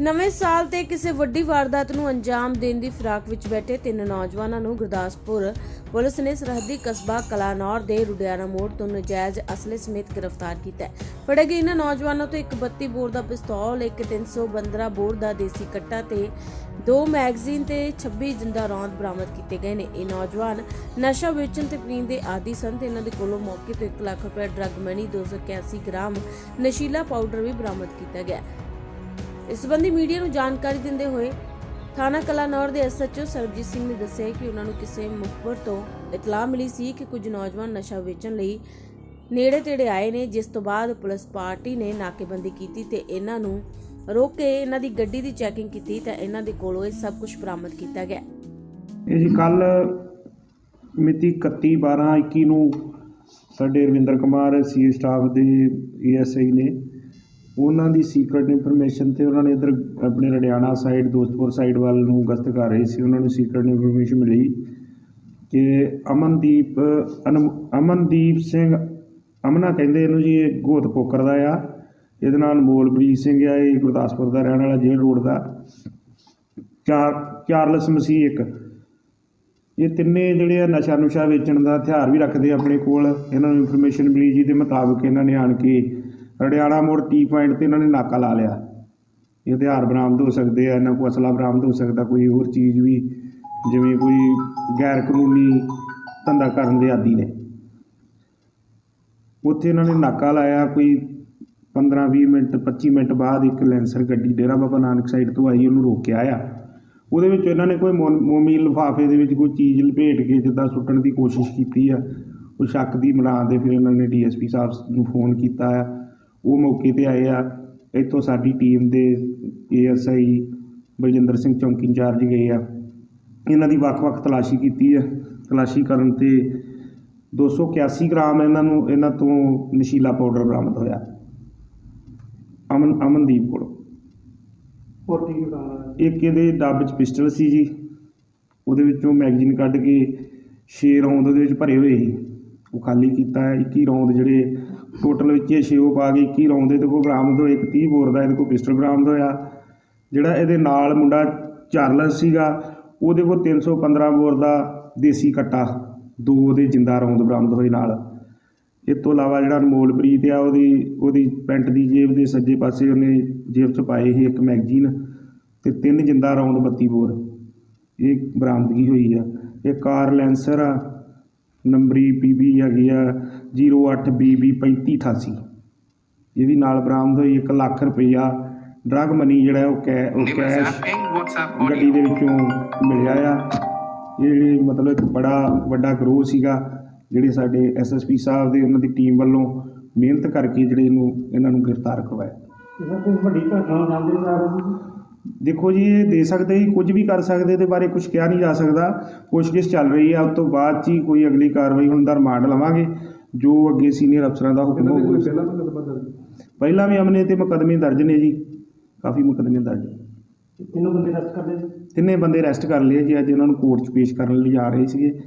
ਨਵੇਂ ਸਾਲ ਤੇ ਕਿਸੇ ਵੱਡੀ ਵਾਰਦਾਤ ਨੂੰ ਅੰਜਾਮ ਦੇਣ ਦੀ ਫਿਰਾਕ ਵਿੱਚ ਬੈਠੇ ਤਿੰਨ ਨੌਜਵਾਨਾਂ ਨੂੰ ਗੁਰਦਾਸਪੁਰ ਪੁਲਿਸ ਨੇ ਸਰਹੱਦੀ ਕਸਬਾ ਕਲਾਨੌਰ ਦੇ ਰੁਡਿਆਣਾ ਮੋੜ ਤੋਂ ਨਜਾਇਜ਼ ਅਸਲੇ ਸਮੇਤ ਗ੍ਰਿਫਤਾਰ ਕੀਤਾ ਹੈ। ਫੜੇ ਗਏ ਇਹਨਾਂ ਨੌਜਵਾਨਾਂ ਤੋਂ ਇੱਕ 32 ਬੋਰ ਦਾ ਪਿਸਤੌਲ, ਇੱਕ 315 ਬੋਰ ਦਾ ਦੇਸੀ ਕੱਟਾ ਤੇ ਦੋ ਮੈਗਜ਼ੀਨ ਤੇ 26 ਜਿੰਦਾ ਰੌਂਦ ਬਰਾਮਦ ਕੀਤੇ ਗਏ ਨੇ। ਇਹ ਨੌਜਵਾਨ ਨਸ਼ਾ ਵੇਚਣ ਤੇ ਪੀਣ ਦੇ ਆਦੀ ਸਨ ਤੇ ਇਹਨਾਂ ਦੇ ਕੋਲੋਂ ਮੌਕੇ ਤੋਂ 1 ਲੱਖ ਰੁਪਏ ਡਰੱਗ ਮਨੀ 281 ਗ੍ਰਾਮ ਨਸ਼ੀਲਾ ਪਾਊਡਰ ਵੀ ਬਰਾਮਦ ਕੀਤਾ ਗਿਆ। ਇਸ ਸੰਬੰਧੀ ਮੀਡੀਆ ਨੂੰ ਜਾਣਕਾਰੀ ਦਿੰਦੇ ਹੋਏ ਥਾਣਾ ਕਲਾਨੌਰ ਦੇ ਐਸਐਚਓ ਸਰਬਜੀਤ ਸਿੰਘ ਨੇ ਦੱਸਿਆ ਕਿ ਉਹਨਾਂ ਨੂੰ ਕਿਸੇ ਮੁਖਬਰ ਤੋਂ ਇਤਲਾਹ ਮਿਲੀ ਸੀ ਕਿ ਕੁਝ ਨੌਜਵਾਨ ਨਸ਼ਾ ਵੇਚਣ ਲਈ ਨੇੜੇ ਤੇੜੇ ਆਏ ਨੇ, ਜਿਸ ਤੋਂ ਬਾਅਦ ਪੁਲਿਸ ਪਾਰਟੀ ਨੇ ਨਾਕੇਬੰਦੀ ਕੀਤੀ ਤੇ ਇਹਨਾਂ ਨੂੰ ਰੋਕ ਕੇ ਇਹਨਾਂ ਦੀ ਗੱਡੀ ਦੀ ਚੈਕਿੰਗ ਕੀਤੀ ਤਾਂ ਇਹਨਾਂ ਦੇ ਕੋਲੋਂ ਇਹ ਸਭ ਕੁਝ ਬਰਾਮਦ ਕੀਤਾ ਗਿਆ। ਇਹ ਜੀ ਕੱਲ ਮਿਤੀ 31 12 21 ਨੂੰ ਸਾਡੇ ਰਵਿੰਦਰ ਕੁਮਾਰ ਸੀ ਸਟਾਫ ਦੇ ਏਐਸਆਈ ਨੇ ਉਹਨਾਂ ਦੀ ਸੀਕ੍ਰੀਟ ਇਨਫੋਰਮੇਸ਼ਨ ਤੇ ਉਹਨਾਂ ਨੇ ਇਧਰ ਆਪਣੇ ਰੜਿਆਣਾ ਸਾਈਡ ਦੋਸਤਪੁਰ ਸਾਈਡ ਵੱਲ ਨੂੰ ਗਸ਼ਤ ਕਰ ਰਹੇ ਸੀ। ਉਹਨਾਂ ਨੂੰ ਸੀਕ੍ਰੀਟ ਇਨਫੋਰਮੇਸ਼ਨ ਮਿਲੀ ਕਿ ਅਮਨਦੀਪ, ਅਨਮ- ਅਮਨਦੀਪ ਸਿੰਘ, ਅਮਨਾ ਕਹਿੰਦੇ ਇਹਨੂੰ ਜੀ ਇਹ ਗੋਤ ਪੋਕਰ ਦਾ ਆ। ਇਹਦੇ ਨਾਲ ਮੋਲਪ੍ਰੀਤ ਸਿੰਘ ਆ, ਇਹ ਗੁਰਦਾਸਪੁਰ ਦਾ ਰਹਿਣ ਵਾਲਾ ਜੇਲ੍ਹ ਰੋਡ ਦਾ। ਚਾਰ, ਚਾਰਲਸ ਮਸੀਹ ਇੱਕ। ਇਹ ਤਿੰਨੇ ਜਿਹੜੇ ਆ ਨਸ਼ਾ ਨੁਸ਼ਾ ਵੇਚਣ ਦਾ ਹਥਿਆਰ ਵੀ ਰੱਖਦੇ ਆਪਣੇ ਕੋਲ। ਇਹਨਾਂ ਨੂੰ ਇਨਫੋਰਮੇਸ਼ਨ ਮਿਲੀ ਜੀ ਜਿਹਦੇ ਮੁਤਾਬਕ ਇਹਨਾਂ ਨੇ ਆਣ ਕੇ ਰੜਿਆਣਾ ਮੋੜ ਟੀ ਪੁਆਇੰਟ ਤੇ ਇਹਨਾਂ ਨੇ ਨਾਕਾ ਲਾ ਲਿਆ। ਇਹ ਹਥਿਆਰ ਬਰਾਮਦ ਹੋ ਸਕਦੇ ਆ, ਇਹਨਾਂ ਕੋਲ ਅਸਲਾ ਬਰਾਮਦ ਹੋ ਸਕਦਾ, ਕੋਈ ਹੋਰ ਚੀਜ਼ ਵੀ, ਜਿਵੇਂ ਕੋਈ ਗੈਰ ਕਾਨੂੰਨੀ ਧੰਦਾ ਕਰਨ ਦੇ ਆਦੀ ਨੇ। ਉੱਥੇ ਇਹਨਾਂ ਨੇ ਨਾਕਾ ਲਾਇਆ, ਕੋਈ 15 20 ਮਿੰਟ 25 ਮਿੰਟ ਬਾਅਦ ਇੱਕ ਲੈਂਸਰ ਗੱਡੀ ਡੇਰਾ ਬਾਬਾ ਨਾਨਕ ਸਾਈਡ ਤੋਂ ਆਈ, ਉਹਨੂੰ ਰੋਕਿਆ ਆ ਉਹਦੇ ਵਿੱਚ ਇਹਨਾਂ ਨੇ ਕੋਈ ਮੋ- ਮੋਮੀ ਲਿਫਾਫੇ ਦੇ ਵਿੱਚ ਕੋਈ ਚੀਜ਼ ਲਪੇਟ ਕੇ ਜਿੱਦਾਂ ਸੁੱਟਣ ਦੀ ਕੋਸ਼ਿਸ਼ ਕੀਤੀ ਆ, ਉਹ ਸ਼ੱਕ ਦੀ ਬਣਾ ਦੇ ਫਿਰ ਇਹਨਾਂ ਨੇ ਡੀਐਸਪੀ ਸਾਹਿਬ ਨੂੰ ਫੋਨ ਕੀਤਾ ਆ। ਉਹ ਮੌਕੇ ਤੇ ਆਏ ਆ। ਇੱਥੋਂ ਸਾਡੀ ਟੀਮ ਦੇ ਏਐਸਆਈ ਬਲਜਿੰਦਰ ਸਿੰਘ ਚੌਂਕੀ ਇੰਚਾਰਜ ਗਏ ਆ। ਇਹਨਾਂ ਦੀ ਵੱਖ-ਵੱਖ ਤਲਾਸ਼ੀ ਕੀਤੀ ਆ। ਤਲਾਸ਼ੀ ਕਰਨ ਤੇ 281 ਗ੍ਰਾਮ ਇਹਨਾਂ ਨੂੰ ਇਹਨਾਂ ਤੋਂ ਨਸ਼ੀਲਾ ਪਾਊਡਰ ਬਰਾਮਦ ਹੋਇਆ। ਅਮਨ ਅਮਨਦੀਪ ਕੋਲੋਂ। ਹੋਰ ਕੀ ਕਾਰਨ ਇੱਕ ਇਹਦੇ ਡੱਬ 'ਚ ਪਿਸਟਲ ਸੀ ਜੀ। ਉਹਦੇ ਵਿੱਚੋਂ ਮੈਗਜ਼ੀਨ ਕੱਢ ਕੇ 6 ਰੌਂਦ ਉਹਦੇ ਵਿੱਚ ਭਰੇ ਹੋਏ ਸੀ। ਉਹ ਖਾਲੀ ਕੀਤਾ। ਹੈ 21 ਰੌਂਦ ਜਿਹੜੇ ਟੋਟਲ ਵਿੱਚ ਇਹ 6 ਉਹ ਪਾ ਕੇ 21 ਰੌਂਦ ਇਹਦੇ ਕੋਲ ਬਰਾਮਦ ਹੋਏ ਇੱਕ 30 ਬੋਰ ਦਾ, ਇਹਦੇ ਕੋਲ ਪਿਸਟਲ ਬਰਾਮਦ ਹੋਇਆ। ਜਿਹੜਾ ਇਹਦੇ ਨਾਲ ਮੁੰਡਾ ਚਾਰਲਸ ਸੀਗਾ, ਉਹਦੇ ਕੋਲ 315 ਬੋਰ ਦਾ ਦੇਸੀ ਕੱਟਾ, ਦੋ ਉਹਦੇ ਜਿੰਦਾ ਰੌਂਦ ਬਰਾਮਦ ਹੋਏ ਨਾਲ। ਇਹ ਤੋਂ ਇਲਾਵਾ ਜਿਹੜਾ ਅਨਮੋਲਪ੍ਰੀਤ ਆ, ਉਹਦੀ ਉਹਦੀ ਪੈਂਟ ਦੀ ਜੇਬ ਦੇ ਸੱਜੇ ਪਾਸੇ ਉਹਨੇ ਜੇਬ 'ਚ ਪਾਏ ਸੀ ਇੱਕ ਮੈਗਜ਼ੀਨ ਤੇ ਤਿੰਨ ਜਿੰਦਾ ਰੌਂਦ 32 ਬੋਰ। ਇਹ ਬਰਾਮਦਗੀ ਹੋਈ ਆ। ਇਹ ਕਾਰ ਲੈਂਸਰ ਆ, ਨੰਬਰੀ ਪੀਬੀ ਹੈਗੀ ਆ 08BB 3588 ਇਹ ਵੀ ਨਾਲ ਬਰਾਮਦ ਹੋਈ 1 ਲੱਖ ਰੁਪਈਆ ਡਰਗ ਮਨੀ ਜਿਹੜਾ ਉਹ ਕੈ ਉਹ ਕੈਸ਼ ਗੱਡੀ. ਦੇ ਵਿੱਚੋਂ ਮਿਲਿਆ ਆ। ਇਹ ਜਿਹੜੇ ਮਤਲਬ ਇੱਕ ਬੜਾ ਵੱਡਾ ਗਰੋਹ ਸੀਗਾ ਜਿਹੜੇ ਸਾਡੇ ਐਸਐਸਪੀ ਸਾਹਿਬ ਦੇ ਉਹਨਾਂ ਦੀ ਟੀਮ ਵੱਲੋਂ ਮਿਹਨਤ ਕਰਕੇ ਜਿਹੜੇ ਇਹਨੂੰ ਇਹਨਾਂ ਨੂੰ ਗ੍ਰਿਫਤਾਰ ਕਰਵਾਇਆ। ਇਹਨਾਂ ਕੋਈ ਵੱਡੀ ਘਟਨਾ ਨੂੰ ਜਾਂਦੇ ਜਾ ਰਹੇ ਸੀ ਦੇਖੋ ਜੀ ਇਹ ਦੇ ਸਕਦੇ ਹੀ ਕੁਝ ਵੀ ਕਰ ਸਕਦੇ ਇਹਦੇ ਬਾਰੇ ਕੁਝ ਕਿਹਾ ਨਹੀਂ ਜਾ ਸਕਦਾ। ਪੁੱਛਗਿੱਛ ਚੱਲ ਰਹੀ ਹੈ ਉਸ ਤੋਂ ਬਾਅਦ 'ਚ ਹੀ ਕੋਈ ਅਗਲੀ ਕਾਰਵਾਈ ਹੁਣ ਦਾ ਰਿਮਾਂਡ ਲਵਾਂਗੇ। ਜੋ ਅੱਗੇ ਸੀਨੀਅਰ ਅਫਸਰਾਂ ਦਾ ਹੁਕਮ ਹੋਊਗਾ। ਪਹਿਲਾਂ ਮੁਕਦਮਾ ਦਰਜ ਪਹਿਲਾਂ ਵੀ ਅਮਨੇ ਤੇ ਮੁਕੱਦਮੇ ਦਰਜ ਨੇ ਜੀ। ਕਾਫੀ ਮੁਕੱਦਮੇ ਦਰਜ ਨੇ। ਤਿੰਨੋਂ ਬੰਦੇ ਅਰੈਸਟ ਕਰ ਲਏ? ਜੀ ਤਿੰਨੇ ਬੰਦੇ ਅਰੈਸਟ ਕਰ ਲਏ ਜੀ। ਅੱਜ ਇਹਨਾਂ ਨੂੰ ਕੋਰਟ 'ਚ ਪੇਸ਼ ਕਰਨ ਲਈ ਜਾ ਰਹੇ ਸੀਗੇ।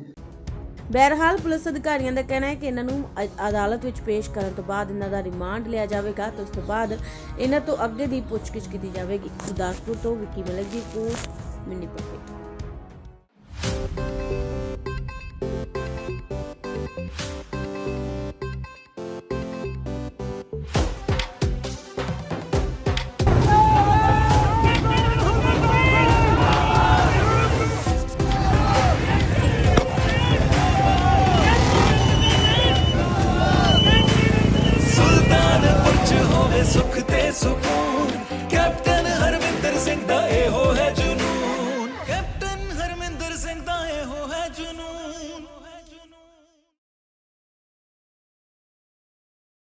ਬਹਰਹਾਲ ਪੁਲਿਸ ਅਧਿਕਾਰੀਆਂ ਦਾ ਕਹਿਣਾ ਹੈ ਕਿ ਇਹਨਾਂ ਨੂੰ ਅ- ਅਦਾਲਤ ਵਿੱਚ ਪੇਸ਼ ਕਰਨ ਤੋਂ ਬਾਅਦ ਇਹਨਾਂ ਦਾ ਰਿਮਾਂਡ ਲਿਆ ਜਾਵੇਗਾ ਤੇ ਉਸ ਤੋਂ ਬਾਅਦ ਇਹਨਾਂ ਤੋਂ ਅੱਗੇ ਦੀ ਪੁੱਛਗਿੱਛ ਕੀਤੀ ਜਾਵੇਗੀ। ਗੁਰਦਾਸਪੁਰ ਤੋਂ ਵਿੱਕੀ ਮਲਕ ਦੀ ਰਿਪੋਰਟ ਮਿੰਨੀ ਪੱਪੀ ਦਾ